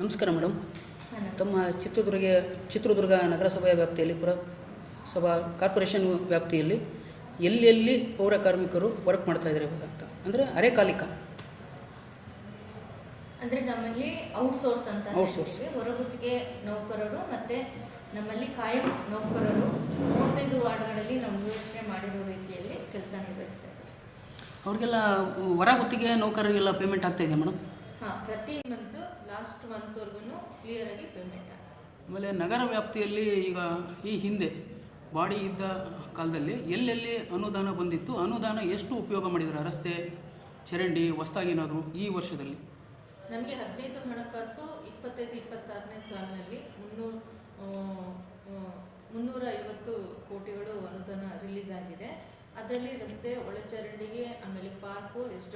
ನಮಸ್ಕಾರ ಮೇಡಮ್. ತಮ್ಮ ಚಿತ್ರದುರ್ಗ ಚಿತ್ರದುರ್ಗ ನಗರಸಭೆಯ ವ್ಯಾಪ್ತಿಯಲ್ಲಿ ಪುರ ಸಭಾ ಕಾರ್ಪೊರೇಷನ್ ವ್ಯಾಪ್ತಿಯಲ್ಲಿ ಎಲ್ಲೆಲ್ಲಿ ಪೌರ ಕಾರ್ಮಿಕರು ವರ್ಕ್ ಮಾಡ್ತಾ ಇದ್ದಾರೆ ಇವಾಗ ಅಂತ. ಅಂದರೆ ಅರೆಕಾಲಿಕ. ಅಂದರೆ ನಮ್ಮಲ್ಲಿ ಔಟ್ಸೋರ್ಸ್ ಅಂತ ಔಟ್ಸೋರ್ಸ್. ಹೊರಗುತ್ತಿಗೆ ನೌಕರರು ಮತ್ತು ನಮ್ಮಲ್ಲಿ ಕಾಯಂ ನೌಕರರು ಮೂವತ್ತೈದು ವಾರ್ಡ್ಗಳಲ್ಲಿ ನಾವು ಯೋಜನೆ ಮಾಡಿರೋ ರೀತಿಯಲ್ಲಿ ಕೆಲಸ ನಿರ್ವಹಿಸ್ತಾ ಇದ್ದಾರೆ. ಅವ್ರಿಗೆಲ್ಲ ಹೊರಗುತ್ತಿಗೆ ನೌಕರರಿಗೆಲ್ಲ ಪೇಮೆಂಟ್ ಆಗ್ತಾ ಇದೆ ಮೇಡಮ್? ಹಾಂ ಪ್ರತಿ ಮಂತ್ ಲಾಸ್ಟ್ ಮಂತ್ವರೆಗೂ ಕ್ಲಿಯರ್ ಆಗಿ ಪೇಮೆಂಟ್ ಆಮೇಲೆ ನಗರ ವ್ಯಾಪ್ತಿಯಲ್ಲಿ ಈಗ ಈ ಹಿಂದೆ ಬಾಡಿ ಇದ್ದ ಕಾಲದಲ್ಲಿ ಎಲ್ಲೆಲ್ಲಿ ಅನುದಾನ ಬಂದಿತ್ತು ಅನುದಾನ ಎಷ್ಟು ಉಪಯೋಗ ಮಾಡಿದ್ದಾರೆ ರಸ್ತೆ ಚರಂಡಿ ಹೊಸ್ದಾಗಿ ಏನಾದರೂ ಈ ವರ್ಷದಲ್ಲಿ? ನಮಗೆ ಹದಿನೈದು ಹಣಕಾಸು ಇಪ್ಪತ್ತೈದು ಇಪ್ಪತ್ತಾರನೇ ಸಾಲಿನಲ್ಲಿ ಮುನ್ನೂರು ಮುನ್ನೂರ ಐವತ್ತು ಕೋಟಿಗಳು ಅನುದಾನ ರಿಲೀಸ್ ಆಗಿದೆ. ಅದರಲ್ಲಿ ರಸ್ತೆ, ಒಳಚರಂಡಿಗೆ, ಆಮೇಲೆ ಪಾರ್ಕು ಎಸ್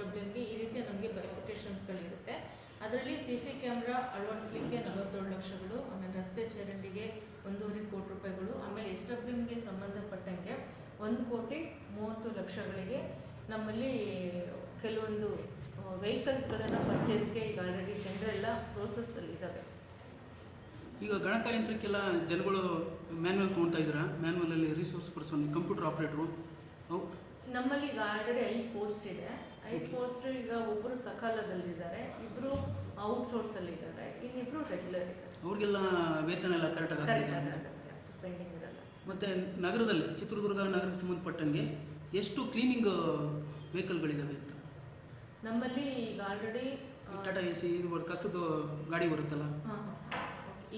ಈ ರೀತಿಯ ನಮಗೆ ಬೈಫಿಕೇಶನ್ಸ್ಗಳಿರುತ್ತೆ ಅದರಲ್ಲಿ ಸಿ ಸಿ ಕ್ಯಾಮ್ರಾ ಅಳವಡಿಸ್ಲಿಕ್ಕೆ ನಲವತ್ತೇಳು ಲಕ್ಷಗಳು, ಆಮೇಲೆ ರಸ್ತೆ ಚರಂಡಿಗೆ ಒಂದೂವರೆ ಕೋಟಿ ರೂಪಾಯಿಗಳು, ಆಮೇಲೆ ಎಸ್ ಡಬ್ಲ್ಯೂಮ್ಗೆ ಸಂಬಂಧಪಟ್ಟಂಗೆ ಒಂದು ಕೋಟಿ ಮೂವತ್ತು ಲಕ್ಷಗಳಿಗೆ ನಮ್ಮಲ್ಲಿ ಕೆಲವೊಂದು ವೆಹಿಕಲ್ಸ್ಗಳನ್ನು ಪರ್ಚೇಸ್ಗೆ ಈಗ ಆಲ್ರೆಡಿ ಟೆಂಡರ್ ಎಲ್ಲ ಪ್ರೋಸೆಸ್ಸಲ್ಲಿ ಇದ್ದಾವೆ ಈಗ ಗಣಕಯಂತ್ರಕ್ಕೆಲ್ಲ ಜನಗಳು ಮ್ಯಾನ್ಯಲ್ ತೊಗೊಳ್ತಾ ಇದ್ದೀರಾ? ಮ್ಯಾನ್ಯಲಲ್ಲಿ ರಿಸೋರ್ಸ್ ಪರ್ಸನ್ ಕಂಪ್ಯೂಟರ್ ಆಪ್ರೇಟ್ರು ನಮ್ಮಲ್ಲಿ ಈಗ ಆಲ್ರೆಡಿ ಐದು ಪೋಸ್ಟ್ ಇದೆ. ಐದು ಪೋಸ್ಟ್ ಈಗ ಒಬ್ಬರು ಸಕಾಲದಲ್ಲಿದ್ದಾರೆ ಇಬ್ಬರು ಔಟ್ಸೋರ್ಸಲ್ಲಿ ಇದ್ದಾರೆ ಇನ್ನಿಬ್ರು ರೆಗ್ಯುಲರ್ ಇದ್ದಾರೆ. ಅವ್ರಿಗೆಲ್ಲ ವೇತನ ಎಲ್ಲ ಕರೆಕ್ಟಾಗಿ ಪೆಂಡಿಂಗ್ ಇರಲ್ಲ. ಮತ್ತು ನಗರದಲ್ಲಿ ಚಿತ್ರದುರ್ಗ ನಗರಕ್ಕೆ ಸಂಬಂಧಪಟ್ಟಂಗೆ ಎಷ್ಟು ಕ್ಲೀನಿಂಗ್ ವೆಹಿಕಲ್ಗಳಿದ್ದಾವೆ ಅಂತ? ನಮ್ಮಲ್ಲಿ ಈಗ ಆಲ್ರೆಡಿ ಟಾಟಾ ಎ ಸಿ ಇದು ಕಸದ ಗಾಡಿ ಬರುತ್ತಲ್ಲ?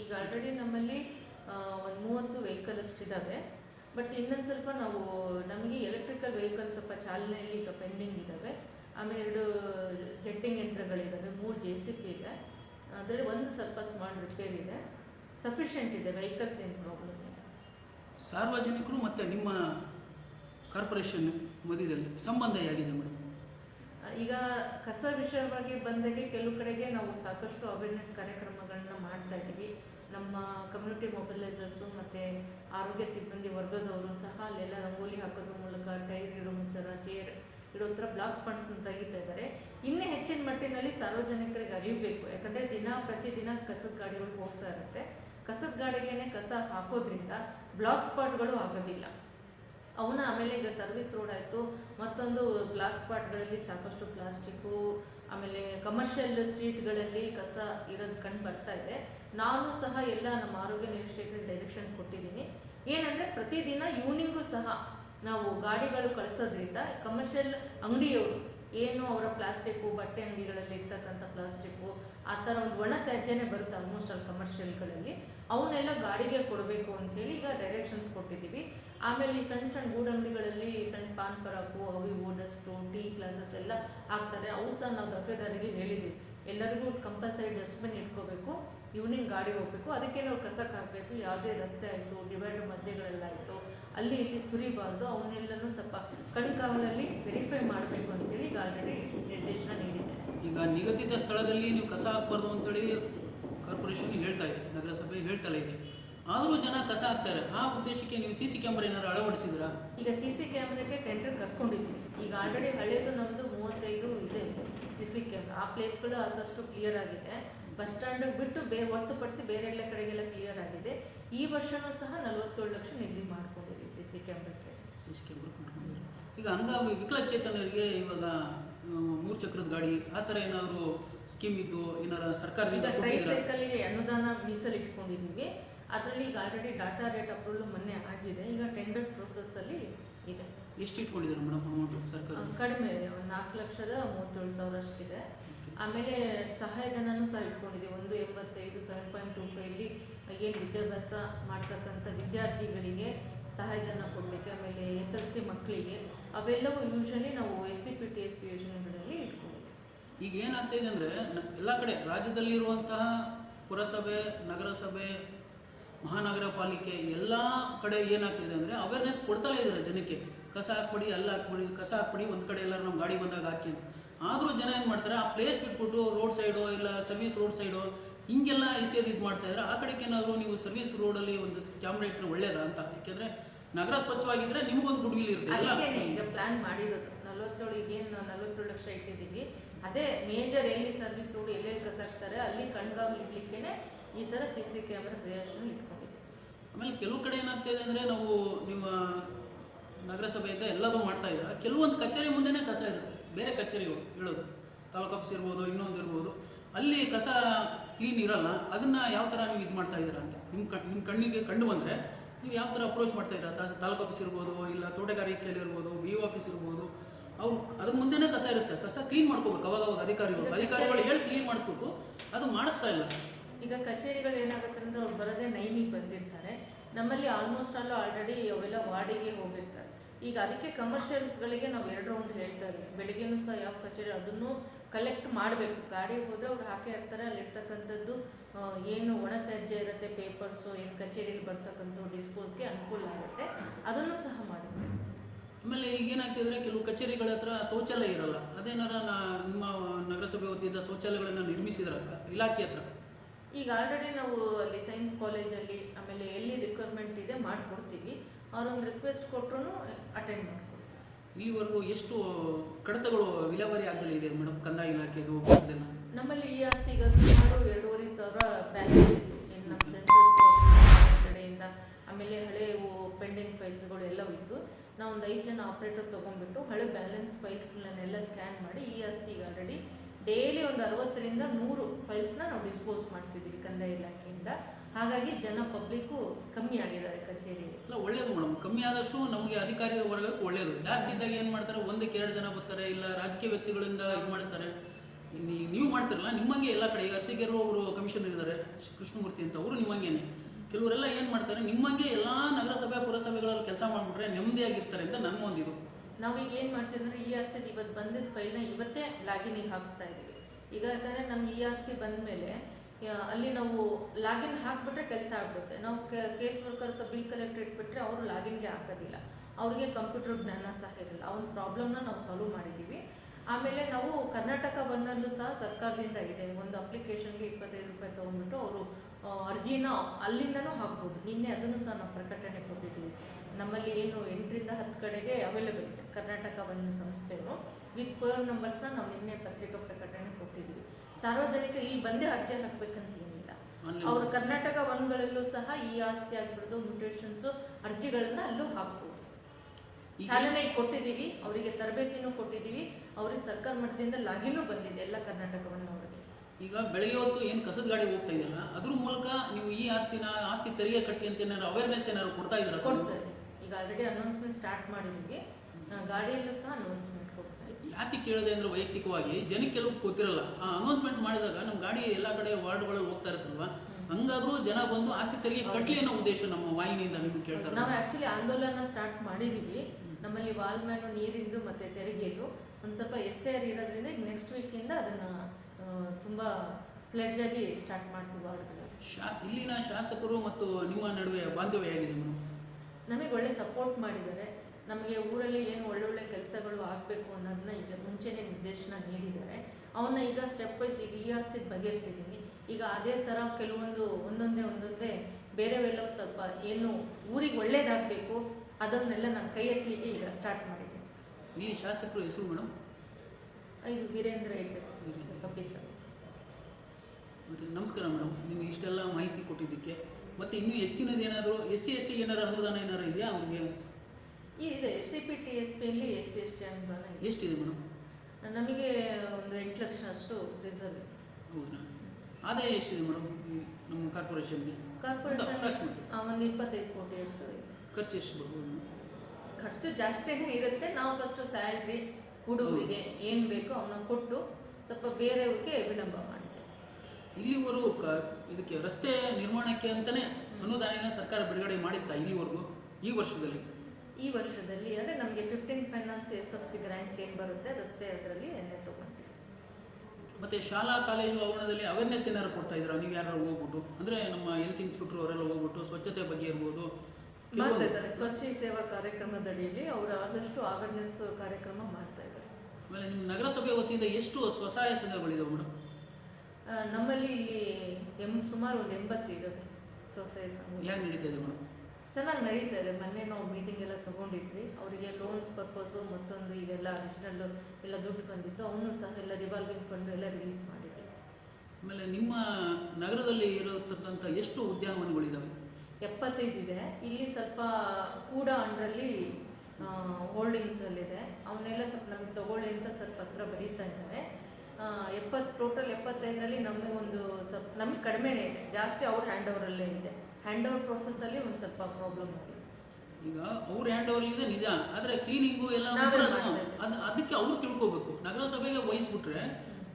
ಈಗ ಆಲ್ರೆಡಿ ನಮ್ಮಲ್ಲಿ ಒಂದು ಮೂವತ್ತು ವೆಹಿಕಲ್ ಅಷ್ಟಿದ್ದಾವೆ ಬಟ್ ಇನ್ನೊಂದು ಸ್ವಲ್ಪ ನಾವು, ನಮಗೆ ಎಲೆಕ್ಟ್ರಿಕಲ್ ವೆಹಿಕಲ್ ಸ್ವಲ್ಪ ಚಾಲನೆಯಲ್ಲಿ ಈಗ ಪೆಂಡಿಂಗ್ ಇದ್ದಾವೆ ಆಮೇಲೆ ಎರಡು ಜೆಟ್ಟಿಂಗ್ ಯಂತ್ರಗಳಿದ್ದಾವೆ ಮೂರು ಜೆ ಸಿ ಪಿ ಇದೆ. ಅದರಲ್ಲಿ ಒಂದು ಸ್ವಲ್ಪ ಸ್ಮಾರ್ಟ್ ರಿಪೇರ್ ಇದೆ. ಸಫಿಷಿಯೆಂಟ್ ಇದೆ ವೆಹಿಕಲ್ಸ್ ಏನು ಪ್ರಾಬ್ಲಮ್ ಸಾರ್ವಜನಿಕರು ಮತ್ತು ನಿಮ್ಮ ಕಾರ್ಪೊರೇಷನ್ ಮಧ್ಯದಲ್ಲಿ ಸಂಬಂಧ ಹೇಗಿದೆ ಮೇಡಮ್? ಈಗ ಕಸ ವಿಷಯವಾಗಿ ಬಂದಾಗೆ ಕೆಲವು ಕಡೆಗೆ ನಾವು ಸಾಕಷ್ಟು ಅವೇರ್ನೆಸ್ ಕಾರ್ಯಕ್ರಮಗಳನ್ನ ಮಾಡ್ತಾ ಇದ್ದೀವಿ. ನಮ್ಮ ಕಮ್ಯುನಿಟಿ ಮೊಬಿಲೈಸರ್ಸು ಮತ್ತು ಆರೋಗ್ಯ ಸಿಬ್ಬಂದಿ ವರ್ಗದವರು ಸಹ ಅಲ್ಲೆಲ್ಲ ರಂಗೋಲಿ ಹಾಕೋದ್ರ ಮೂಲಕ, ಟೈರ್ ಇಡೋ ಥರ ಚೇರ್ ಇಡೋ ಥರ ಬ್ಲಾಕ್ ಸ್ಪಾಟ್ಸ್ನ ತೆಗಿತಾ ಇದ್ದಾರೆ. ಇನ್ನೂ ಹೆಚ್ಚಿನ ಮಟ್ಟಿನಲ್ಲಿ ಸಾರ್ವಜನಿಕರಿಗೆ ಅರಿಯಬೇಕು ಯಾಕಂದರೆ ದಿನ ಪ್ರತಿದಿನ ಕಸದ ಗಾಡಿಗಳು ಹೋಗ್ತಾ ಇರುತ್ತೆ. ಕಸದ ಗಾಡಿಗೆ ಕಸ ಹಾಕೋದ್ರಿಂದ ಬ್ಲಾಕ್ ಸ್ಪಾಟ್ಗಳು ಆಗೋದಿಲ್ಲ. ಅವನ್ನ ಆಮೇಲೆ ಈಗ ಸರ್ವಿಸ್ ರೋಡ್ ಆಯಿತು. ಮತ್ತೊಂದು ಬ್ಲಾಕ್ ಸ್ಪಾಟ್ಗಳಲ್ಲಿ ಸಾಕಷ್ಟು ಪ್ಲಾಸ್ಟಿಕ್ಕು ಆಮೇಲೆ ಕಮರ್ಷಿಯಲ್ ಸ್ಟ್ರೀಟ್ಗಳಲ್ಲಿ ಕಸ ಇರೋದು ಕಂಡು ಬರ್ತಾ ಇದೆ. ನಾನು ಸಹ ಎಲ್ಲ ನಮ್ಮ ಆರೋಗ್ಯ ನಿರೀಕ್ಷೆಗೆ ಡೈರೆಕ್ಷನ್ ಕೊಟ್ಟಿದ್ದೀನಿ. ಏನಂದರೆ ಪ್ರತಿದಿನ ಈವ್ನಿಂಗು ಸಹ ನಾವು ಗಾಡಿಗಳು ಕಳಿಸೋದ್ರಿಂದ ಕಮರ್ಷಿಯಲ್ ಅಂಗಡಿಯವರು ಏನು ಅವರ ಪ್ಲಾಸ್ಟಿಕ್ಕು ಬಟ್ಟೆ ಅಂಗಡಿಗಳಲ್ಲಿ ಇರ್ತಕ್ಕಂಥ ಪ್ಲಾಸ್ಟಿಕ್ಕು ಆ ಥರ ಒಂದು ಒಣ ತ್ಯಾಜ್ಯನೇ ಬರುತ್ತೆ ಆಲ್ಮೋಸ್ಟ್ ಅಲ್ಲಿ ಕಮರ್ಷಿಯಲ್ಗಳಲ್ಲಿ ಅವನ್ನೆಲ್ಲ ಗಾಡಿಗೆ ಕೊಡಬೇಕು ಅಂತೇಳಿ ಈಗ ಡೈರೆಕ್ಷನ್ಸ್ ಕೊಟ್ಟಿದ್ದೀವಿ. ಆಮೇಲೆ ಈ ಸಣ್ಣ ಸಣ್ಣ ಗೂಡಂಗಡಿಗಳಲ್ಲಿ ಸಣ್ಣ ಪಾನ್ ಪರಾಕು ಅವು ಇವು, ಡಸ್ಟು, ಟೀ ಗ್ಲಾಸಸ್ ಎಲ್ಲ ಹಾಕ್ತಾರೆ. ಅವು ಸಹ ನಾವು ದಫೇದಾರಿಗೆ ಹೇಳಿದ್ದೀವಿ ಎಲ್ಲರಿಗೂ ಕಂಪಲ್ಸರಿ ಡಸ್ಟ್ಬಿನ್ ಇಟ್ಕೋಬೇಕು. ಇವ್ನಿಂಗ್ ಗಾಡಿ ಹೋಗಬೇಕು. ಅದಕ್ಕೆ ನಾವು ಕಸಕ್ಕೆ ಹಾಕಬೇಕು. ಯಾವುದೇ ರಸ್ತೆ ಆಯಿತು, ಡಿವೈಡರ್ ಮಧ್ಯೆಗಳೆಲ್ಲಾಯಿತು ಅಲ್ಲಿ ಇಲ್ಲಿ ಸುರಿಬಾರ್ದು. ಅವನ್ನೆಲ್ಲನೂ ಸ್ವಲ್ಪ ಕಣ್ಕಾವಲಲ್ಲಿ ವೆರಿಫೈ ಮಾಡಬೇಕು ಅಂತೇಳಿ ಈಗ ಆಲ್ರೆಡಿ ನಿರ್ದೇಶನ ನೀಡಿದ್ದೇನೆ. ಈಗ ನಿಗದಿತ ಸ್ಥಳದಲ್ಲಿ ನೀವು ಕಸ ಹಾಕ್ಬಾರ್ದು ಅಂತೇಳಿ ಕಾರ್ಪೊರೇಷನ್ ಹೇಳ್ತಾ ಇದೆ, ನಗರಸಭೆ ಹೇಳ್ತಾ ಇದೆ. ಆದರೂ ಜನ ಕಸ ಹಾಕ್ತಾರೆ. ಆ ಉದ್ದೇಶಕ್ಕೆ ನೀವು ಸಿ ಸಿ ಕ್ಯಾಮ್ರಾ ಏನಾದ್ರು ಅಳವಡಿಸಿದ್ರಾ ಈಗ ಸಿ ಸಿ ಕ್ಯಾಮ್ರಾಕ್ಕೆ ಟೆಂಡರ್ ಕರ್ಕೊಂಡಿದ್ವಿ ಈಗ ಆಲ್ರೆಡಿ ಹಳೆಯದು ನಮ್ಮದು ಮೂವತ್ತೈದು ಇದೆ ಸಿ ಸಿ ಕ್ಯಾಮ್ರಾ ಆ ಪ್ಲೇಸ್ಗಳು ಆದಷ್ಟು ಕ್ಲಿಯರ್ ಆಗಿದೆ. ಬಸ್ ಸ್ಟ್ಯಾಂಡ್ ಬಿಟ್ಟು ಬೇ ಹೊರತುಪಡಿಸಿ ಬೇರೆ ಎಲ್ಲ ಕಡೆಗೆಲ್ಲ ಕ್ಲಿಯರ್ ಆಗಿದೆ. ಈ ವರ್ಷನೂ ಸಹ ನಲವತ್ತೇಳು ಲಕ್ಷ ನಿಧಿ ಮಾಡ್ಕೊಂಡಿದ್ದೀವಿ ಸಿ ಸಿ ಕ್ಯಾಮ್ರಾಕ್ಕೆ ಸಿ ಸಿ ಕ್ಯಾಮ್ರಾ ಈಗ ಹಂಗ ವಿಕಲಚೇತನರಿಗೆ ಇವಾಗ ಮೂರು ಚಕ್ರದ ಗಾಡಿ ಆ ಥರ ಏನಾದರೂ ಸ್ಕೀಮ್ ಇದ್ದು ಏನಾರ ಸರ್ಕಾರದಿಂದ ಟ್ರೈ ಸೈಕಲ್ಗೆ ಅನುದಾನ ಮೀಸಲಿಟ್ಕೊಂಡಿದ್ದೀವಿ. ಅದರಲ್ಲಿ ಈಗ ಆಲ್ರೆಡಿ ಡಾಟಾ ರೇಟ್ ಅಪ್ರೂವಲ್ ಮೊನ್ನೆ ಆಗಿದೆ. ಈಗ ಟೆಂಡರ್ ಪ್ರೊಸೆಸ್ಸಲ್ಲಿ ಇದೆ. ಎಷ್ಟು ಇಟ್ಕೊಂಡಿದ್ದಾರೆ ಮೇಡಮ್ ಅಮೌಂಟು ಸರ್ಕಾರ? ಕಡಿಮೆ ಇದೆ. ಒಂದು ನಾಲ್ಕು ಲಕ್ಷದ ಮೂವತ್ತೇಳು ಸಾವಿರ ಅಷ್ಟಿದೆ. ಆಮೇಲೆ ಸಹಾಯಧನನೂ ಸಹ ಇಟ್ಕೊಂಡಿದ್ದೀವಿ. ಒಂದು ಎಂಬತ್ತೈದು ಸೆವೆನ್ ಪಾಯಿಂಟ್ ಟು ಫೈವ್ಲಿ ಏನು ವಿದ್ಯಾಭ್ಯಾಸ ಮಾಡ್ತಕ್ಕಂಥ ವಿದ್ಯಾರ್ಥಿಗಳಿಗೆ ಸಹಾಯಧನ ಕೊಡಲಿಕ್ಕೆ ಆಮೇಲೆ ಎಸ್ ಎಲ್ ಸಿ ಮಕ್ಕಳಿಗೆ ಅವೆಲ್ಲವೂ ಯೂಶಲಿ ನಾವು S C P T S P ಯೋಜನೆಗಳಲ್ಲಿ ಇಟ್ಕೊಂಡಿದ್ದೀವಿ ಈಗ ಏನಾಗ್ತಾ ಇದೆ ಅಂದರೆ ಎಲ್ಲ ಕಡೆ ರಾಜ್ಯದಲ್ಲಿರುವಂತಹ ಪುರಸಭೆ ನಗರಸಭೆ ಮಹಾನಗರ ಪಾಲಿಕೆ ಎಲ್ಲ ಕಡೆ ಏನಾಗ್ತಿದೆ ಅಂದರೆ ಅವೇರ್ನೆಸ್ ಕೊಡ್ತಲೇ ಇದ್ದಾರೆ ಜನಕ್ಕೆ. ಕಸ ಹಾಕ್ಬಿಡಿ, ಅಲ್ಲಿ ಹಾಕ್ಬಿಡಿ, ಕಸ ಹಾಕ್ಬಿಡಿ, ಒಂದು ಕಡೆ ಎಲ್ಲರೂ ನಮ್ಮ ಗಾಡಿ ಬಂದಾಗ ಹಾಕಿ ಅಂತ. ಆದರೂ ಜನ ಏನು ಮಾಡ್ತಾರೆ, ಆ ಪ್ಲೇಸ್ ಬಿಟ್ಬಿಟ್ಟು ರೋಡ್ ಸೈಡು ಇಲ್ಲ ಸರ್ವಿಸ್ ರೋಡ್ ಸೈಡು ಹಿಂಗೆಲ್ಲ ಇಸೇದು ಇದು ಮಾಡ್ತಾ ಇದ್ದಾರೆ ಆ ಕಡೆಗೆ ಏನಾದರೂ ನೀವು ಸರ್ವಿಸ್ ರೋಡಲ್ಲಿ ಒಂದು ಕ್ಯಾಮ್ರಾ ಇಟ್ಟರೆ ಒಳ್ಳೇದಾ ಅಂತ? ಯಾಕೆಂದರೆ ನಗರ ಸ್ವಚ್ಛವಾಗಿದ್ದರೆ ನಿಮಗೊಂದು ಗುಡ್ ವಿಲ್ ಇರುತ್ತೆ ಈಗ ಪ್ಲಾನ್ ಮಾಡಿರೋದು. ನಲವತ್ತೇಳು ಈಗೇನು ನಲವತ್ತೇಳು ಲಕ್ಷ ಇಟ್ಟಿದ್ದೀವಿ. ಅದೇ ಮೇಜರ್ ಎಲ್ಲಿ ಸರ್ವಿಸ್ ರೋಡ್ ಎಲ್ಲೆಲ್ಲಿ ಕಸ ಹಾಕ್ತಾರೆ, ಅಲ್ಲಿ ಕಣ್ಗಾವಲು ಇಡ್ಲಿಕ್ಕೇನೆ ಈ ಸಲ ಸಿ ಸಿ ಕ್ಯಾಮ್ರಾ ಪ್ರಯೋಜನ ಇಟ್ಕೊಂಡಿದ್ದೀವಿ ಆಮೇಲೆ ಕೆಲವು ಕಡೆ ಏನಾಗ್ತಾ ಇದೆ ಅಂದರೆ ನಾವು ನಿಮ್ಮ ನಗರಸಭೆಯಿಂದ ಎಲ್ಲದೂ ಮಾಡ್ತಾ ಇದ್ದೀರಾ? ಕೆಲವೊಂದು ಕಚೇರಿ ಮುಂದೆನೇ ಕಸ ಇರುತ್ತೆ. ಬೇರೆ ಕಚೇರಿಗಳು ಹೇಳೋದು. ತಾಲೂಕು ಆಫೀಸ್ ಇರ್ಬೋದು ಇನ್ನೊಂದು ಇರ್ಬೋದು. ಅಲ್ಲಿ ಕಸ ಕ್ಲೀನ್ ಇರಲ್ಲ. ಅದನ್ನು ಯಾವ ಥರ ನೀವು ಇದು ಮಾಡ್ತಾ ಇದ್ದೀರಾ ಅಂತ. ನಿಮ್ಮ ಕಣ್ ನಿಮ್ಮ ಕಣ್ಣಿಗೆ ಕಂಡು ಬಂದರೆ ನೀವು ಯಾವ ಥರ ಅಪ್ರೋಚ್ ಮಾಡ್ತಾ ಇದ್ದೀರಾ? ತಾ- ತಾಲೂಕು ಆಫೀಸ್ ಇರ್ಬೋದು ಇಲ್ಲ ತೋಟಗಾರಿಕೆಯಲ್ಲಿ ಇರ್ಬೋದು ಬಿ ಒ ಆಫೀಸ್ ಇರ್ಬೋದು. ಅವ್ರು ಅದ್ರ ಮುಂದೆನೇ ಕಸ ಇರುತ್ತೆ. ಕಸ ಕ್ಲೀನ್ ಮಾಡ್ಕೋಬೇಕು. ಅವಾಗ ಅವಾಗ ಅಧಿಕಾರಿಗಳು. ಅಧಿಕಾರಿಗಳು ಹೇಳಿ ಕ್ಲೀನ್ ಮಾಡಿಸ್ಬೇಕು. ಅದು ಮಾಡಿಸ್ತಾ ಇಲ್ಲ. ಈಗ ಕಚೇರಿಗಳು ಏನಾಗುತ್ತೆ ಅಂದರೆ ಅವ್ರು ಬರೋದೇ ನೈನಿಗೆ ಬಂದಿರ್ತಾರೆ. ನಮ್ಮಲ್ಲಿ ಆಲ್ಮೋಸ್ಟ್ ಆಲ್ ಆಲ್ರೆಡಿ ಅವೆಲ್ಲ ವಾರ್ಡಿಗೆ ಹೋಗಿರ್ತಾರೆ. ಈಗ ಅದಕ್ಕೆ ಕಮರ್ಷಿಯಲ್ಸ್ಗಳಿಗೆ ನಾವು ಎರಡು ರೌಂಡ್ ಹೇಳ್ತಾ ಇದ್ದೀವಿ ಬೆಳಿಗ್ಗೆನೂ ಸಹ ಯಾವ ಕಚೇರಿ ಅದನ್ನು ಕಲೆಕ್ಟ್ ಮಾಡಬೇಕು. ಗಾಡಿಗೆ ಹೋದರೆ ಅವ್ರು ಹಾಕಿ ಹಾಕ್ತಾರೆ. ಅಲ್ಲಿರ್ತಕ್ಕಂಥದ್ದು ಏನು ಒಣ ತ್ಯಾಜ್ಯ ಇರುತ್ತೆ ಪೇಪರ್ಸು ಏನು ಕಚೇರಿಯಲ್ಲಿ ಬರ್ತಕ್ಕಂಥ ಡಿಸ್ಪೋಸ್ಗೆ ಅನುಕೂಲ ಆಗುತ್ತೆ. ಅದನ್ನು ಸಹ ಮಾಡಿಸ್ತೀವಿ. ಆಮೇಲೆ ಈಗ ಏನಾಗ್ತಿದ್ರೆ ಕೆಲವು ಕಚೇರಿಗಳ ಹತ್ರ ಶೌಚಾಲಯ ಇರಲ್ಲ. ಅದೇನಾರ ನಮ್ಮ ನಿಮ್ಮ ನಗರಸಭೆ ವತಿಯಿಂದ ಶೌಚಾಲಯಗಳನ್ನು ನಿರ್ಮಿಸಿದ್ರ ಇಲಾಖೆ ಹತ್ರ? ಈಗ ಆಲ್ರೆಡಿ ನಾವು ಅಲ್ಲಿ ಸೈನ್ಸ್ ಕಾಲೇಜಲ್ಲಿ ಆಮೇಲೆ ಎಲ್ಲಿ ರಿಕ್ವೈರ್ಮೆಂಟ್ ಇದೆ ಮಾಡಿಕೊಡ್ತೀವಿ. ಅವ್ರೊಂದು ರಿಕ್ವೆಸ್ಟ್ ಕೊಟ್ಟರು ಅಟೆಂಡ್ ಮಾಡ್ಕೊಡ್ತೀವಿ ಇಲ್ಲಿವರೆಗೂ ಎಷ್ಟು ಕಡತಗಳು ವಿಲೇವಾರಿ ಆಗಲಿ ಇದೆ ಮೇಡಮ್? ಕಂದಾಯ ಇಲಾಖೆದು ನಮ್ಮಲ್ಲಿ ಈ ಆಸ್ತಿ ಈಗ ಸುಮಾರು ಎರಡೂವರೆ ಸಾವಿರ ಬ್ಯಾಲೆನ್ಸ್ ಇತ್ತು. ನಮ್ಮ ಸೆನ್ಸಸ್ ಕಡೆಯಿಂದ ಆಮೇಲೆ ಹಳೆ ಪೆಂಡಿಂಗ್ ಫೈಲ್ಸ್ಗಳು ಎಲ್ಲವೂ ಇತ್ತು. ನಾವು ಒಂದು ಐದು ಜನ ಆಪ್ರೇಟರ್ ತೊಗೊಂಡ್ಬಿಟ್ಟು ಹಳೆ ಬ್ಯಾಲೆನ್ಸ್ ಫೈಲ್ಸ್ಗಳನ್ನೆಲ್ಲ ಸ್ಕ್ಯಾನ್ ಮಾಡಿ ಈ ಆಸ್ತಿಗೆ ಆಲ್ರೆಡಿ ಡೈಲಿ ಒಂದು ಅರವತ್ತರಿಂದ ನೂರು ಫೈಲ್ಸ್ನ ನಾವು ಡಿಸ್ಪೋಸ್ ಮಾಡಿಸಿದ್ದೀವಿ ಕಂದಾಯ ಇಲಾಖೆಯಿಂದ. ಹಾಗಾಗಿ ಜನ ಪಬ್ಲಿಕ್ಕು ಕಮ್ಮಿ ಆಗಿದ್ದಾರೆ ಕಚೇರಿಯಲ್ಲಿ ಅಲ್ಲ, ಒಳ್ಳೇದು ಮೇಡಮ್. ಕಮ್ಮಿ ಆದಷ್ಟು ನಮಗೆ ಅಧಿಕಾರಿ ವರ್ಗಕ್ಕೆ ಒಳ್ಳೇದು. ಜಾಸ್ತಿ ಇದ್ದಾಗ ಏನು ಮಾಡ್ತಾರೆ? ಒಂದಕ್ಕೆ ಎರಡು ಜನ ಬರ್ತಾರೆ, ಇಲ್ಲ ರಾಜಕೀಯ ವ್ಯಕ್ತಿಗಳಿಂದ ಇದು ಮಾಡ್ತಾರೆ. ನೀವು ಮಾಡ್ತಿರಲ್ಲ, ನಿಮ್ಮಂಗೆ ಎಲ್ಲ ಕಡೆ. ಈಗ ಗೆರೋ ಅವರು ಕಮಿಷನರ್ ಇದ್ದಾರೆ, ಕೃಷ್ಣಮೂರ್ತಿ ಅಂತ. ಅವರು ನಿಮ್ಮಂಗೇನೆ. ಕೆಲವರೆಲ್ಲ ಏನು ಮಾಡ್ತಾರೆ? ನಿಮ್ಮಂಗೆ ಎಲ್ಲ ನಗರಸಭೆ, ಪುರಸಭೆಗಳಲ್ಲಿ ಕೆಲಸ ಮಾಡಿಬಿಟ್ರೆ ನೆಮ್ಮದಿಯಾಗಿರ್ತಾರೆ ಅಂತ ನನ್ನ ಒಂದು ನಾವೀಗ ಏನು ಮಾಡ್ತೀವಿ ಅಂದರೆ ಈ ಆಸ್ತಿ ಇವತ್ತು ಬಂದಿದ್ದ ಫೈಲ್ನ ಇವತ್ತೇ ಲಾಗಿನಿಗೆ ಹಾಕಿಸ್ತಾ ಇದ್ದೀವಿ ಈಗ ಯಾಕಂದರೆ ನಮ್ಮ ಈ ಆಸ್ತಿ ಬಂದ ಮೇಲೆ ಅಲ್ಲಿ ನಾವು ಲಾಗಿನ್ ಹಾಕ್ಬಿಟ್ರೆ ಕೆಲಸ ಆಗ್ಬಿಡುತ್ತೆ. ನಾವು ಕೇಸ್ ವರ್ಕರ್ ಅಥವಾ ಬಿಲ್ ಕಲೆಕ್ಟರ್ ಇಟ್ಬಿಟ್ರೆ ಅವರು ಲಾಗಿನ್ಗೆ ಹಾಕೋದಿಲ್ಲ. ಅವ್ರಿಗೆ ಕಂಪ್ಯೂಟರ್ ಜ್ಞಾನ ಸಹ ಇರಲ್ಲ. ಅವನ ಪ್ರಾಬ್ಲಮ್ನ ನಾವು ಸಾಲ್ವ್ ಮಾಡಿದ್ದೀವಿ ಆಮೇಲೆ ನಾವು ಕರ್ನಾಟಕ ಒನ್ನಲ್ಲೂ ಸಹ ಸರ್ಕಾರದಿಂದ ಇದೆ. ಒಂದು ಅಪ್ಲಿಕೇಶನ್ಗೆ ಇಪ್ಪತ್ತೈದು ರೂಪಾಯಿ ತೊಗೊಂಡ್ಬಿಟ್ಟು ಅವರು ಅರ್ಜಿನ ಅಲ್ಲಿಂದನೂ ಹಾಕ್ಬೋದು. ನಿನ್ನೆ ಅದನ್ನು ಸಹ ನಾವು ಪ್ರಕಟಣೆ ಕೊಟ್ಟಿದ್ದೀವಿ ನಮ್ಮಲ್ಲಿ ಏನು ಎಂಟರಿಂದ ಹತ್ತು ಕಡೆಗೆ ಅವೈಲೇಬಲ್ ಇದೆ ಕರ್ನಾಟಕ ವನ್ಯ ಸಂಸ್ಥೆಯು ವಿತ್ ಫೋನ್ ನಂಬರ್ಸ್ನ ನಾವು ನಿನ್ನೆ ಪತ್ರಿಕಾ ಪ್ರಕಟಣೆ ಕೊಟ್ಟಿದ್ದೀವಿ. ಸಾರ್ವಜನಿಕ ಇಲ್ಲಿ ಬಂದೇ ಅರ್ಜಿ ಹಾಕ್ಬೇಕಂತ ಏನಿಲ್ಲ. ಅವರು ಕರ್ನಾಟಕ ವನ್ಗಳಲ್ಲೂ ಸಹ ಈ ಆಸ್ತಿ ಆಗಿರ್ಬೋದು ಮ್ಯೂಟೇಷನ್ಸು ಅರ್ಜಿಗಳನ್ನ ಅಲ್ಲೂ ಹಾಕ್ಬೋದು. ಚಾಲನೆ ಕೊಟ್ಟಿದ್ದೀವಿ ಅವರಿಗೆ ತರಬೇತಿನೂ ಕೊಟ್ಟಿದ್ದೀವಿ ಅವರಿಗೆ ಸರ್ಕಾರ ಮಟ್ಟದಿಂದ ಲಾಗಿನೂ ಬಂದಿದೆ ಎಲ್ಲ ಕರ್ನಾಟಕವನ್ನು ಅವರಿಗೆ. ಈಗ ಬೆಳಗ್ಗೆ ಹೊತ್ತು ಏನು ಕಸದ ಗಾಡಿ ಹೋಗ್ತಾ ಇದೆಯಲ್ಲ ಅದ್ರ ಮೂಲಕ ನೀವು ಈ ಆಸ್ತಿನ ಆಸ್ತಿ ತೆರಿಗೆ ಕಟ್ಟಿ ಅಂತ ಏನಾದ್ರು ಅವೇರ್ನೆಸ್ ಏನಾದ್ರು ಕೊಡ್ತಾ ಇದ್ದೀರಾ ಕೊಡ್ತಾರೆ ಈಗ ಆಲ್ರೆಡಿ ಅನೌನ್ಸ್ಮೆಂಟ್ ಸ್ಟಾರ್ಟ್ ಮಾಡಿದ್ವಿ ಗಾಡಿಯಲ್ಲೂ ಸಹ ಅನೌನ್ಸ್ಮೆಂಟ್ ಕೊಡ್ತಾರೆ. ಯಾಕೆ ಕೇಳಿದೆ ಅಂದ್ರೆ ವೈಯಕ್ತಿಕವಾಗಿ ಜನಕ್ಕೆ ಕೆಲವು ಗೊತ್ತಿರಲ್ಲ. ಆ ಅನೌನ್ಸ್ಮೆಂಟ್ ಮಾಡಿದಾಗ ನಮ್ಮ ಗಾಡಿ ಎಲ್ಲ ಕಡೆ ವಾರ್ಡ್ಗಳಲ್ಲಿ ಹೋಗ್ತಾ ಇರುತ್ತಲ್ವಾ? ಹಂಗಾದ್ರೂ ಜನ ಬಂದು ಆಸ್ತಿ ತೆರಿಗೆ ಕಟ್ಲಿ ಅನ್ನೋ ಉದ್ದೇಶ ನಮ್ಮ ವಾಹಿನಿಯಿಂದ ನಿಮ್ಗೆ ಕೇಳ್ತಾರೆ. ನಾವು ಆ್ಯಕ್ಚುಲಿ ಆಂದೋಲನ ಸ್ಟಾರ್ಟ್ ಮಾಡಿದ್ದೀವಿ ನಮ್ಮಲ್ಲಿ ವಾಲ್ಮ್ಯಾನು ನೀರಿಂದು ಮತ್ತು ತೆರಿಗೆದು ಒಂದು ಸ್ವಲ್ಪ ಎಸ್ ಆರ್ ಇರೋದ್ರಿಂದ ಈಗ ನೆಕ್ಸ್ಟ್ ವೀಕಿಂದ ಅದನ್ನು ತುಂಬ ಫ್ಲೆಡ್ಜ್ ಆಗಿ ಸ್ಟಾರ್ಟ್ ಮಾಡ್ತೀವಿ ವಾರ್ಡ್ಗಳಲ್ಲಿ ಶಾ ಇಲ್ಲಿನ ಶಾಸಕರು ಮತ್ತು ನಿಮ್ಮ ನಡುವೆ ಬಾಂಧವ್ಯ ಆಗಿದೆ ಮೇಡಮ್? ನಮಗೆ ಒಳ್ಳೆ ಸಪೋರ್ಟ್ ಮಾಡಿದ್ದಾರೆ. ನಮಗೆ ಊರಲ್ಲಿ ಏನು ಒಳ್ಳೊಳ್ಳೆ ಕೆಲಸಗಳು ಆಗಬೇಕು ಅನ್ನೋದನ್ನ ಈಗ ಮುಂಚೆನೇ ನಿರ್ದೇಶನ ನೀಡಿದ್ದಾರೆ. ಅವನ್ನ ಈಗ ಸ್ಟೆಪ್ ವೈಸ್ ಈಗ ಈ ಆಸ್ತಿ ಬಗೆಹರಿಸಿದ್ದೀನಿ ಈಗ ಅದೇ ಥರ ಕೆಲವೊಂದು ಒಂದೊಂದೇ ಒಂದೊಂದೇ ಬೇರೆವೆಲ್ಲವೂ ಸ್ವಲ್ಪ ಏನು ಊರಿಗೆ ಒಳ್ಳೇದಾಗಬೇಕು ಅದನ್ನೆಲ್ಲ ನಾನು ಕೈ ಎತ್ತಲಿಕ್ಕೆ ಈಗ ಸ್ಟಾರ್ಟ್ ಮಾಡಿದ್ದೀನಿ. ಈ ಶಾಸಕರು ಹೆಸರು ಮೇಡಮ್ ಇದು ವೀರೇಂದ್ರ ವೀರೇಂದ್ರ. ಕಪಿ ಸರ್ ನಮಸ್ಕಾರ ಮೇಡಮ್ ನೀವು ಇಷ್ಟೆಲ್ಲ ಮಾಹಿತಿ ಕೊಟ್ಟಿದ್ದಕ್ಕೆ ಮತ್ತು ಇನ್ನೂ ಹೆಚ್ಚಿನದು ಏನಾದರೂ ಎಸ್ ಸಿ ಎಸ್ ಟಿ ಏನಾದ್ರು ಅನುದಾನ ಏನಾರು ಇದೆಯಾ ಅವ್ರಿಗೆ? ಇದೆ S C P T S ಪಿಯಲ್ಲಿ ಎಸ್ ಸಿ ಎಸ್ ಟಿ ಅನುದಾನ ಇದೆ. ಎಷ್ಟಿದೆ ಮೇಡಮ್? ನಮಗೆ ಒಂದು ಎಂಟು ಲಕ್ಷ ಅಷ್ಟು ರಿಸರ್ವ್ ಇದೆ. ಹೌದಾ? ಆದಾಯ ಎಷ್ಟಿದೆ ಮೇಡಮ್ ನಮ್ಮ ಕಾರ್ಪೊರೇಷನ್ಗೆ ಕಾರ್ಪೊರೇಷನ್ approximate. ಒಂದು ಇಪ್ಪತ್ತೈದು ಕೋಟಿ ಅಷ್ಟು ಇದೆ. ಖರ್ಚು ಎಷ್ಟು ಬರ್ಬೋದು ಖರ್ಚು ಜಾಸ್ತಿನೇ ಇರುತ್ತೆ. ನಾವು ಫಸ್ಟು ಸ್ಯಾಲ್ರಿ ಹುಡುಗರಿಗೆ ಏನು ಬೇಕೋ ಅವನ್ನ ಕೊಟ್ಟು ಸ್ವಲ್ಪ ಬೇರೆಯವ್ರಿಗೆ ವಿಳಂಬ ಮಾಡ್ತೇವೆ ಇಲ್ಲಿವರೆಗೂ ಕ ಇದಕ್ಕೆ ರಸ್ತೆ ನಿರ್ಮಾಣಕ್ಕೆ ಅಂತಲೇ ಅನುದಾನ ಸರ್ಕಾರ ಬಿಡುಗಡೆ ಮಾಡಿತ್ತಾ ಇಲ್ಲಿವರೆಗೂ ಈ ವರ್ಷದಲ್ಲಿ? ಈ ವರ್ಷದಲ್ಲಿ ಅದೇ ನಮಗೆ fifteen finance S F C grants ಏನು ಬರುತ್ತೆ ರಸ್ತೆ ಅದರಲ್ಲಿ ಎಣ್ಣೆ ತೊಗೊಂಡ್ವಿ. ಮತ್ತು ಶಾಲಾ ಕಾಲೇಜು ಆವರಣದಲ್ಲಿ ಅವೇರ್ನೆಸ್ ಏನಾದ್ರು ಕೊಡ್ತಾ ಇದ್ದೀರಾ? ನೀವು ಯಾರು ಹೋಗ್ಬಿಟ್ಟು ಅಂದರೆ ನಮ್ಮ ಹೆಲ್ತ್ ಇನ್ಸ್ಪೆಕ್ಟರ್ ಅವರೆಲ್ಲ ಹೋಗ್ಬಿಟ್ಟು ಸ್ವಚ್ಛತೆ ಬಗ್ಗೆ ಇರ್ಬೋದು ಮಾಡ್ತಾ ಇದ್ದಾರೆ. ಸ್ವಚ್ಛ ಸೇವಾ ಕಾರ್ಯಕ್ರಮದಡಿಯಲ್ಲಿ ಅವರು ಆದಷ್ಟು ಅವೇರ್ನೆಸ್ ಕಾರ್ಯಕ್ರಮ ಮಾಡ್ತಾ ಇದ್ದಾರೆ. ಆಮೇಲೆ ನಿಮ್ಮ ನಗರಸಭೆ ವತಿಯಿಂದ ಎಷ್ಟು ಸ್ವಸಹಾಯ ಸಂಘಗಳಿದಾವೆ ಮೇಡಮ್? ನಮ್ಮಲ್ಲಿ ಇಲ್ಲಿ ಎಂ ಸುಮಾರು ಒಂದು ಎಂಬತ್ತು ಇದ್ದಾವೆ ಸ್ವಸಹಾಯ ಸಂಘ ಹೇಗೆ ನಡೀತಾ ಇದೆ ಮೇಡಮ್? ಚೆನ್ನಾಗಿ ನಡೀತಾ ಇದೆ. ಮೊನ್ನೆ ನಾವು ಮೀಟಿಂಗ್ ಎಲ್ಲ ತೊಗೊಂಡಿದ್ವಿ. ಅವರಿಗೆ ಲೋನ್ಸ್ ಪರ್ಪಸು ಮತ್ತೊಂದು ಈಗೆಲ್ಲ ಅಡಿಷ್ನಲ್ ಎಲ್ಲ ದುಡ್ಡು ಬಂದಿತ್ತು. ಅವನು ಸಹ ಎಲ್ಲ ರಿವಾಲ್ವಿಂಗ್ ಫಂಡ್ ಎಲ್ಲ ರಿಲೀಸ್ ಮಾಡಿದ್ವಿ ಆಮೇಲೆ ನಿಮ್ಮ ನಗರದಲ್ಲಿ ಇರತಕ್ಕಂಥ ಎಷ್ಟು ಉದ್ಯಾನವನಗಳಿದ್ದಾವೆ ಎಪ್ಪತ್ತೈದು ಇದೆ. ಇಲ್ಲಿ ಸ್ವಲ್ಪ ಕೂಡ ಅಂಡ್ರಲ್ಲಿ ಹೋಲ್ಡಿಂಗ್ಸಲ್ಲಿದೆ ಅವನ್ನೆಲ್ಲ ಸ್ವಲ್ಪ ನಮಗೆ ತಗೊಳ್ಳಿ ಅಂತ ಸ್ವಲ್ಪ ಹತ್ರ ಬರೀತಾ ಇದ್ದಾರೆ. ಎಪ್ಪತ್ತು ಟೋಟಲ್ ಎಪ್ಪತ್ತೈದರಲ್ಲಿ ನಮಗೆ ಒಂದು ಸ್ವಲ್ಪ ನಮಗೆ ಕಡಿಮೆನೇ ಇದೆ. ಜಾಸ್ತಿ ಅವ್ರ ಹ್ಯಾಂಡ್ ಓವರಲ್ಲೇ ಇದೆ. ಹ್ಯಾಂಡ್ ಓವರ್ ಪ್ರೊಸೆಸಲ್ಲಿ ಒಂದು ಸ್ವಲ್ಪ ಪ್ರಾಬ್ಲಮ್ ಆಗಿದೆ ಈಗ ಅವ್ರ ಹ್ಯಾಂಡ್ ಓವರ್ ಇದೆ ನಿಜ. ಆದರೆ ಕ್ಲೀನಿಂಗು ಎಲ್ಲ. ಅದು ಅದಕ್ಕೆ ಅವ್ರು ತಿಳ್ಕೊಬೇಕು. ನಗರಸಭೆಗೆ ವಹಿಸ್ಬಿಟ್ರೆ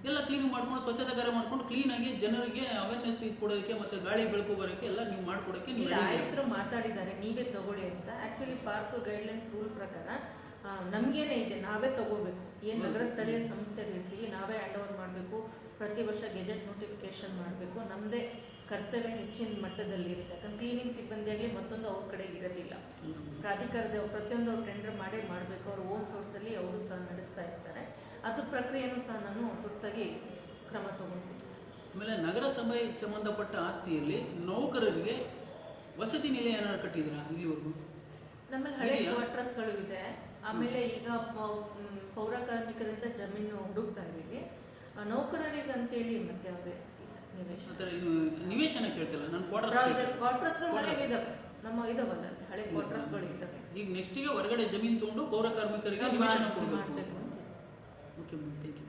ಎಲ್ಲ ಕ್ಲೀನಿಂಗ್ ಮಾಡ್ಕೊಂಡು ಸ್ವಚ್ಛತೆ ಕಾರ್ಯ ಮಾಡ್ಕೊಂಡು ಕ್ಲೀನಾಗಿ ಜನರಿಗೆ ಅವೇರ್ನೆಸ್ ಇದು ಕೊಡೋದಕ್ಕೆ ಮತ್ತು ಗಾಳಿ ಬೆಳಕು ಬರೋಕ್ಕೆ ಎಲ್ಲ ನೀವು ಮಾಡ್ಕೊಡೋಕ್ಕೆ ನೀವು ಆಯುಕ್ತರು ಮಾತಾಡಿದ್ದಾರೆ. ನೀವೇ ತಗೊಳ್ಳಿ ಅಂತ. ಆ್ಯಕ್ಚುಲಿ ಪಾರ್ಕ್ ಗೈಡ್ಲೈನ್ಸ್ ರೂಲ್ ಪ್ರಕಾರ ನಮ್ಗೇನೆ ಇದೆ ನಾವೇ ತಗೋಬೇಕು. ಏನು ನಗರ ಸ್ಥಳೀಯ ಸಂಸ್ಥೆಗಳಿರ್ತೀವಿ ನಾವೇ ಹ್ಯಾಂಡ್ ಓವರ್ ಮಾಡಬೇಕು. ಪ್ರತಿ ವರ್ಷ ಗೆಜೆಟ್ ನೋಟಿಫಿಕೇಶನ್ ಮಾಡಬೇಕು. ನಮ್ಮದೇ ಕರ್ತವ್ಯ ಹೆಚ್ಚಿನ ಮಟ್ಟದಲ್ಲಿರುತ್ತೆ. ಯಾಕಂದ್ರೆ ಕ್ಲೀನಿಂಗ್ ಸಿಬ್ಬಂದಿಯಾಗಲಿ ಮತ್ತೊಂದು ಅವ್ರ ಕಡೆಗೆ ಇರೋದಿಲ್ಲ. ಪ್ರಾಧಿಕಾರದ ಪ್ರತಿಯೊಂದು ಅವ್ರು ಟೆಂಡರ್ ಮಾಡೇ ಮಾಡಬೇಕು. ಅವ್ರ ಓನ್ ಸೋರ್ಸಲ್ಲಿ ಅವರು ಸಹ ನಡೆಸ್ತಾ ಇರ್ತಾರೆ. ಅದು ಪ್ರಕ್ರಿಯೆನೂ ಸಹ ನಾನು ತುರ್ತಾಗಿ ಕ್ರಮ ತಗೊಳ್ತೀನಿ. ಆಮೇಲೆ ನಗರಸಭೆ ಸಂಬಂಧಪಟ್ಟ ಆಸ್ತಿಯಲ್ಲಿ ನೌಕರರಿಗೆ ವಸತಿ ನಿಲಯ ಏನಾದ್ರು ಕಟ್ಟಿದ್ದೀರಾ ಇಲ್ಲಿವರೆಗೂ? ನಮ್ಮಲ್ಲಿ ಹಳೆ? ಕ್ವಾರ್ಟರ್ಸ್ಗಳು ಇದೆ. ಆಮೇಲೆ ಈಗ ಪೌರ ಕಾರ್ಮಿಕರಿಂದ ಜಮೀನು ಹುಡುಕ್ತಾ ಇದ್ದೀವಿ. ಅಂತೇಳಿ ಮತ್ತೆ ಯಾವುದೇ ನಿವೇಶನ? ಕೇಳ್ತಿಲ್ಲ ನಾನು ಕ್ವಾರ್ಟರ್ಸ್ ಹಳೆ. ಇದಾವೆ. ನಮ್ಮ ಇದಾವಲ್ಲ ಹಳೆ ಕ್ವಾರ್ಟರ್ಸ್ ಕ್ವಾರ್ಟರ್ಸ್ಗಳು ಇದ್ದಾವೆ ಈಗ ನೆಕ್ಸ್ಟಿಗೆ ಹೊರಗಡೆ ಜಮೀನು ತಗೊಂಡು ಪೌರ ಕಾರ್ಮಿಕರಿಗೆ ನಿವೇಶನ ಕೊಡಬೇಕು ಓಕೆ ಮ್ಯಾಮ್ ಥ್ಯಾಂಕ್ ಯು